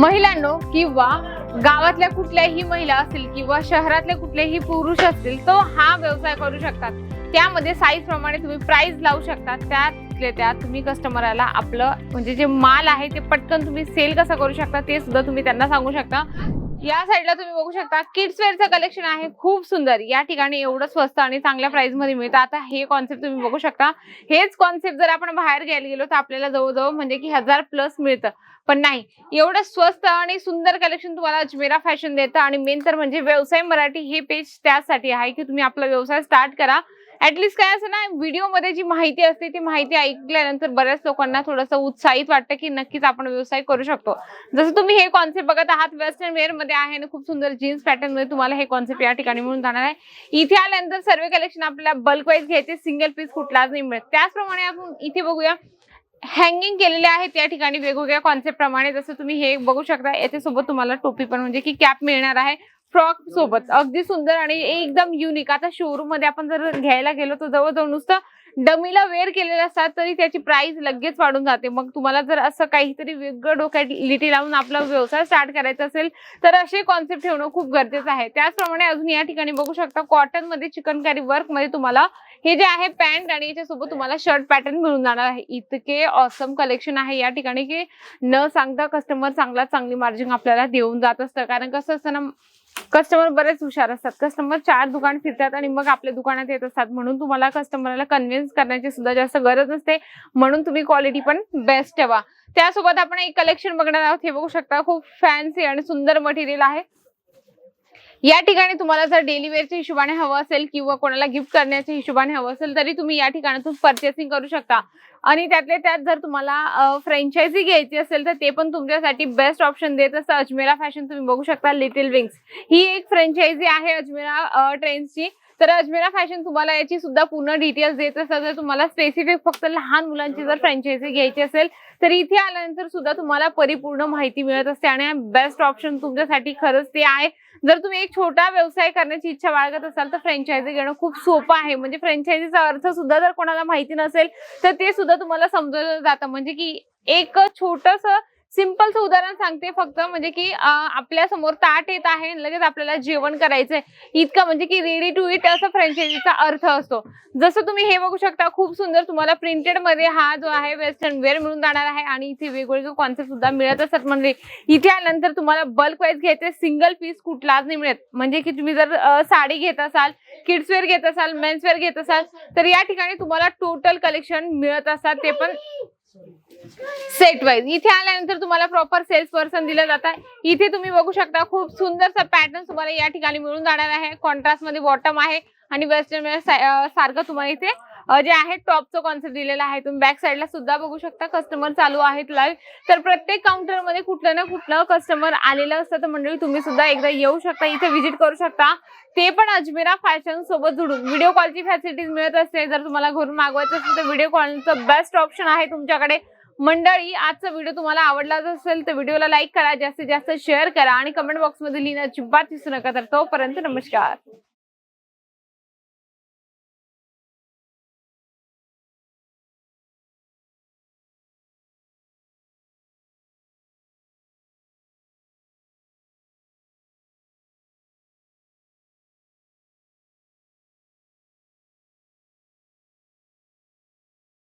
महिलांनो किंवा गावातल्या कुठल्याही महिला असतील किंवा शहरातले कुठलेही पुरुष असतील तो हा व्यवसाय करू शकतात. त्यामध्ये साईज प्रमाणे तुम्ही प्राइस लावू शकता त्यातले त्यात तुम्ही कस्टमरला आपलं म्हणजे जे माल आहे ते पटकन तुम्ही सेल कसं करू शकता ते सुद्धा तुम्ही त्यांना सांगू शकता. या साईडला तुम्ही बघू शकता किड्स वेअरचं कलेक्शन आहे खूप सुंदर. या ठिकाणी एवढं स्वस्त आणि चांगल्या प्राइसमध्ये मिळतं. आता हे कॉन्सेप्ट तुम्ही बघू शकता. हेच कॉन्सेप्ट जर आपण बाहेर घ्यायला गेलो तर आपल्याला जवळजवळ म्हणजे की हजार प्लस मिळतं. पण नाही एवढं स्वस्त आणि सुंदर कलेक्शन तुम्हाला अजमेरा फॅशन देतं. आणि मेन तर म्हणजे व्यवसाय मराठी हे पेज त्यासाठी आहे की तुम्ही आपला व्यवसाय स्टार्ट करा. ऍटलिस्ट काय असं ना व्हिडिओमध्ये जी माहिती असते ती माहिती ऐकल्यानंतर बऱ्याच लोकांना थोडंसं उत्साहित वाटतं की नक्कीच आपण व्यवसाय करू शकतो. जसं तुम्ही हे कॉन्सेप्ट बघत आहात वेस्टर्न वेअरमध्ये आहे आणि खूप सुंदर जीन्स पॅटर्नमध्ये तुम्हाला हे कॉन्सेप्ट या ठिकाणी मिळून जाणार आहे. इथे आल्यानंतर सर्व कलेक्शन आपल्याला बल्क वाईज घ्यायचे सिंगल पीस कुठलाच नाही मिळत. त्याचप्रमाणे आपण इथे बघूया हँगिंग केलेले आहेत या ठिकाणी वेगवेगळ्या कॉन्सेप्ट प्रमाणे. जसं तुम्ही हे बघू शकता याच्यासोबत तुम्हाला टोपी पण म्हणजे की कॅप मिळणार आहे. फ्रॉक सोबत. अगदी सुंदर आणि एकदम युनिक आता शोरूममध्ये आपण जर घ्यायला गेलो तर जवळजवळ नुसतं डमीला वेअर केलेले असतात तरी त्याची प्राइस लगेच वाढून जाते. मग तुम्हाला जर असं काहीतरी वेगळं डोक्यात लिटी लावून आपला व्यवसाय स्टार्ट करायचा असेल तर असे कॉन्सेप्ट ठेवणं खूप गरजेचं आहे. त्याचप्रमाणे अजून या ठिकाणी बघू शकता कॉटनमध्ये चिकनकारी वर्कमध्ये तुम्हाला हे जे आहे पॅन्ट आणि याच्यासोबत तुम्हाला शर्ट पॅटर्न मिळून जाणार आहे. इतके ऑसम कलेक्शन आहे या ठिकाणी की न सांगता कस्टमर चांगला चांगली मार्जिन आपल्याला देऊन जात असतं. कारण कसं असतं ना कस्टमर बरेच हुशार असतात. कस्टमर चार दुकान फिरतात आणि मग आपल्या दुकानात येत असतात. म्हणून तुम्हाला कस्टमरला कन्व्हिन्स करण्याची सुद्धा जास्त गरज नसते. म्हणून तुम्ही क्वालिटी पण बेस्ट ठेवा. त्यासोबत आपण एक कलेक्शन बघणार आहोत. हे बघू शकता खूप फॅन्सी आणि सुंदर मटेरियल आहे. या ठिकाणी तुम्हाला जर डेली वेअरच्या हिशोबाने हवं असेल किंवा कोणाला गिफ्ट करण्याच्या हिशोबाने हवं असेल तरी तुम्ही या ठिकाणातून परचेसिंग करू शकता. आणि त्यातल्या त्यात जर तुम्हाला फ्रँचायझी घ्यायची असेल तर ते पण तुमच्यासाठी बेस्ट ऑप्शन देत असतं. अजमेरा फॅशन तुम्ही बघू शकता लिटिल विंग्स ही एक फ्रँचायझी आहे अजमेरा ट्रेंड्सची तर अजमेरा फॅशन तुम्हाला याची सुद्धा पूर्ण डिटेल्स देत असतात जर तुम्हाला स्पेसिफिक फक्त लहान मुलांची जर फ्रँचायझी घ्यायची असेल तर इथे आल्यानंतर सुद्धा तुम्हाला परिपूर्ण माहिती मिळत असते. आणि बेस्ट ऑप्शन तुमच्यासाठी खरंच ते आहे. जर तुम्ही एक छोटा व्यवसाय करण्याची इच्छा बाळगत असाल तर फ्रँचायझी घेणं खूप सोपं आहे. म्हणजे फ्रँचायझीचा अर्थ सुद्धा जर कोणाला माहिती नसेल तर ते सुद्धा तुम्हाला समजवलं जातं. म्हणजे की एक छोटस सिम्पलच उदाहरण सांगते फक्त म्हणजे की आपल्यासमोर ताट येत आहे लगेच आपल्याला जेवण करायचंय. इतकं म्हणजे की रेडी टू इट असं फ्रँचायझीचा अर्थ असतो. जसं तुम्ही हे बघू शकता खूप सुंदर तुम्हाला प्रिंटेडमध्ये हा जो आहे वेस्टर्न वेअर मिळून जाणार आहे आणि इथे वेगवेगळे कॉन्सेप्ट सुद्धा मिळत असतात. म्हणजे इथे आल्यानंतर तुम्हाला बल्क वाईज घ्यायचे सिंगल पीस कुठलाच नाही मिळत. म्हणजे की तुम्ही जर साडी घेत असाल किड्स वेअर घेत असाल मेन्स वेअर घेत असाल तर या ठिकाणी तुम्हाला टोटल कलेक्शन मिळत असतात. ते पण सेट वाईज इथे आल्यानंतर तुम्हाला प्रॉपर सेल्स पर्सन दिलं जातं इथे तुम्ही बघू शकता खूप सुंदरचा पॅटर्न तुम्हाला या ठिकाणी मिळून जाणार आहे. कॉन्ट्रास्टमध्ये बॉटम आहे आणि वेस्टर्न वेअर सारखं तुम्हाला इथे जे आहे टॉपचं कॉन्सेप्ट दिलेलं आहे. तुम्ही बॅक साईडला सुद्धा बघू शकता कस्टमर चालू आहेत लाईव्ह तर प्रत्येक काउंटरमध्ये कुठलं ना कुठलं कस्टमर आलेलं असतं. तर मंडळी तुम्ही सुद्धा एकदा येऊ शकता इथे व्हिजिट करू शकता. ते पण अजमेरा फॅशन सोबत जुडून. व्हिडिओ कॉलची फॅसिलिटीज मिळत असते. जर तुम्हाला घरून मागवायचं असेल तर व्हिडिओ कॉलचं बेस्ट ऑप्शन आहे तुमच्याकडे. मंडळी आजचा व्हिडिओ तुम्हाला आवडलाच असेल तर व्हिडिओला लाईक करा जास्तीत जास्त शेअर करा आणि कमेंट बॉक्समध्ये लिहिणं अजिबात विसरू नका. तर तोपर्यंत नमस्कार.